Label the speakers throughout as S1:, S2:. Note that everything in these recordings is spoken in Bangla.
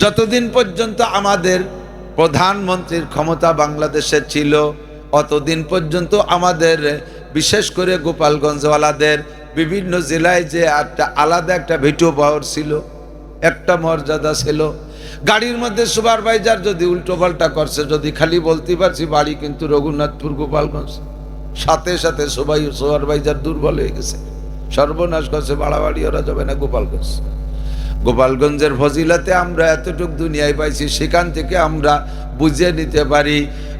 S1: যতদিন পর্যন্ত আমাদের প্রধানমন্ত্রীর ক্ষমতা বাংলাদেশে ছিল, অতদিন পর্যন্ত আমাদের বিশেষ করে গোপালগঞ্জওয়ালাদের বিভিন্ন জেলায় যে একটা আলাদা একটা ভিডিও পাওয়ার ছিল, একটা মর্যাদা ছিল। গাড়ির মধ্যে সুপারভাইজার যদি উল্টো পাল্টা করছে, যদি খালি বলতে পারছি, বাড়ি কিন্তু রঘুনাথপুর, গোপালগঞ্জ। সাথে সাথে সবাই সুপারভাইজার দুর্বল হয়ে গেছে। সর্বনাশ করছে, বাড়াবাড়ি, ওরা যাবে না গোপালগঞ্জ। গোপালগঞ্জের ফজিলাতে আমরা এতটুক দুনিয়ায় পাইছি, সেখান থেকে আমরা বুঝে নিতে পারি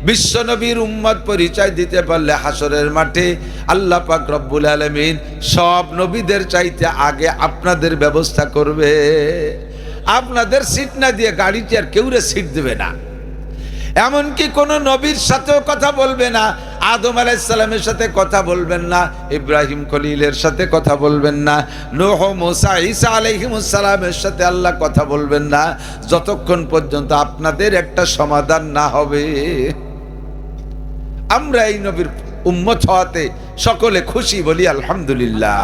S1: বিশ্বনবীর উম্মত পরিচয় দিতে পারলে হাসরের মাঠে আল্লাহ পাক রব্বুল আলমিন সব নবীদের চাইতে আগে আপনাদের ব্যবস্থা করবে। আপনাদের সিট না দিয়ে গাড়িটি আর কেউরে সিট দেবে না? এমনকি কোনো নবীর সাথেও কথা বলবে না আদম আলাইসালামের সাথে কথা বলবেন না, ইব্রাহিম খলিলের সাথে কথা বলবেন না, নোহ মোসা ঈসা আলাইহিমুসালামের সাথে আল্লাহ কথা বলবেন না, যতক্ষণ পর্যন্ত আপনাদের একটা সমাধান না হবে। আমরা এই নবীর উম্মত হওয়াতে সকলে খুশি বলি, আলহামদুলিল্লাহ।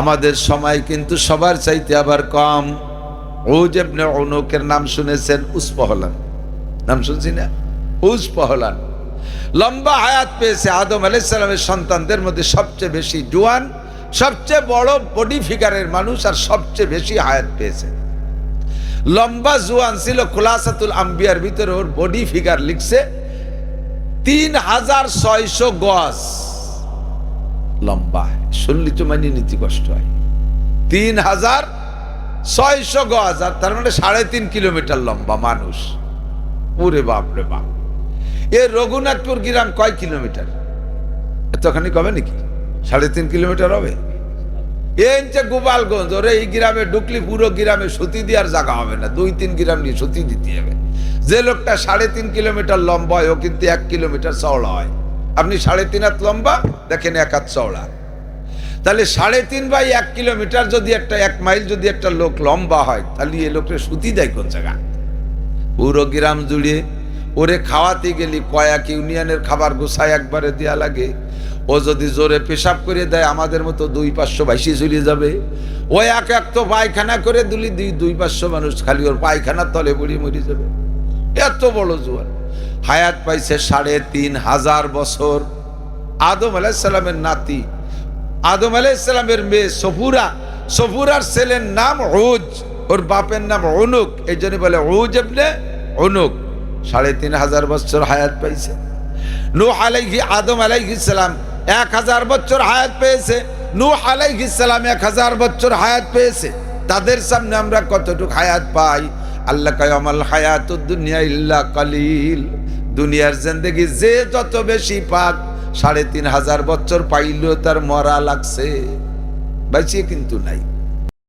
S1: আমাদের সময় কিন্তু সবার চাইতে আবার কম। ওজেবনে অনুকের নাম শুনেছেন উসপহলান নাম শুনছি না? উসপহলান লম্বা হায়াত পেয়েছে আদম আলাইসালামের সন্তানদের মধ্যে সবচেয়ে বেশি জোয়ান, সবচেয়ে বড় বডি ফিগারের মানুষ আর সবচেয়ে বেশি হায়াত পেয়েছে। লম্বা জোয়ান ছিল খোলাসাতুল আম্বিয়ার ভিতরে, ওর বডি ফিগার লিখছে তিন হাজার ছয়শো গজ। লম্বা শুনলি তো মানে নীতি কষ্ট হয়। তিন হাজার ছয়শো গজ, আর তার মানে সাড়ে তিন কিলোমিটার লম্বা মানুষ। ওরে বাপ রে বাপ। এ রঘুনাথপুর গ্রাম কয় কিলোমিটার? এতখানি কবে নাকি? সাড়ে তিন কিলোমিটার হবে। এই গোপালগঞ্জ। ওরে এই গ্রামে ঢুকলি, পুরো গ্রামে সুতি দেওয়ার জায়গা হবে না। দুই তিন গ্রাম নিয়ে সুতি দিতে হবে। যে লোকটা সাড়ে তিন কিলোমিটার লম্বা হয়, ও কিন্তু এক কিলোমিটার চওড়া হয়। আপনি সাড়ে তিন হাত লম্বা, দেখেন এক হাত চওড়া। তাহলে সাড়ে তিন বাই এক কিলোমিটার যদি একটা, এক মাইল যদি একটা লোক লম্বা হয়, তাহলে এ লোকটা সুতি দেয় কোন জায়গা? পুরো গ্রাম জুড়ে ওরে খাওয়াতে গেলি, কয়েক ইউনিয়নের খাবার গোছায় একবারে দেয়া লাগে। ও যদি জোরে পেশাব করে দেয়, আমাদের মতো দুই পাঁচশো বাইশি চলে যাবে। ও এক এক তো পায়খানা করে দিলি, দুই দুই পাঁচশো মানুষ খালি ওর পায়খানার তলে পড়ে মরে যাবে। এত বড় জোয়ার। হায়াত পাইছে সাড়ে তিন হাজার বছর। আদম আলাইসাল্লামের নাতি। আদম আলাইসাল্লামের মেয়ে সফুরা। সফুরার ছেলের নাম হুজ ওর বাপের নাম অনুক এই জন্য বলে হুজ এমনি অনুক সাড়ে তিন হাজার বছর হায়াত পাইছে নূহ আলাইহি, আদম আলাইহিস সালাম এক হাজার বছর হায়াত পেয়েছে। নূহ আলাইহিস সালাম এক হাজার বছর হায়াত পেয়েছে। তাদের সামনে আমরা কতটুকু হায়াত পাই? আল্লাহ কায়ামাল হায়াত দুনিয়া ইল্লা কালিল। দুনিয়ার জিন্দগি যে যত বেশি পাক, সাড়ে তিন হাজার বছর পাইলেও তার মরা লাগছে। বাঁচিয়ে কিন্তু নাই।